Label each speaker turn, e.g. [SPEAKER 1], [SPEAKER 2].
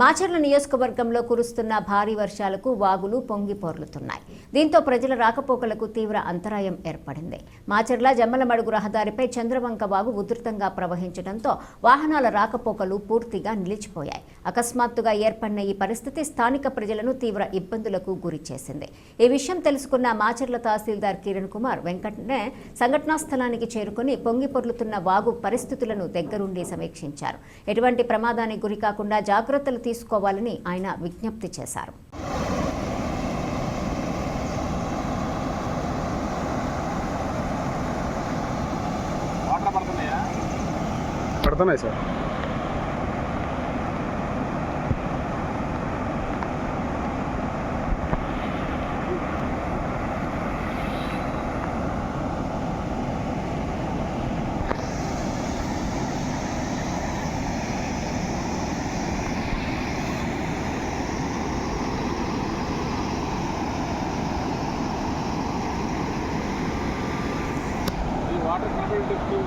[SPEAKER 1] మాచర్ల నియోజకవర్గంలో కురుస్తున్న భారీ వర్షాలకు వాగులు పొంగి పొర్లుతున్నాయి. దీంతో ప్రజల రాకపోకలకు తీవ్ర అంతరాయం ఏర్పడింది. మాచర్ల జమ్మలమడుగు రహదారిపై చంద్రవంక వాగు ఉధృతంగా ప్రవహించడంతో వాహనాల రాకపోకలు పూర్తిగా నిలిచిపోయాయి. అకస్మాత్తుగా ఏర్పడిన ఈ పరిస్థితి స్థానిక ప్రజలను తీవ్ర ఇబ్బందులకు గురి చేసింది. ఈ విషయం తెలుసుకున్న మాచర్ల తహసీల్దార్ కిరణ్ కుమార్ వెంకటనే సంఘటనా స్థలానికి చేరుకుని పొంగి పొర్లుతున్న వాగు పరిస్థితులను దగ్గరుండి సమీక్షించారు. ఎటువంటి ప్రమాదానికి గురి కాకుండా జాగ్రత్తలు తీసుకోవాలని ఆయన విజ్ఞప్తి చేశారు.
[SPEAKER 2] పడుతున్నాయి
[SPEAKER 3] సార్.
[SPEAKER 2] water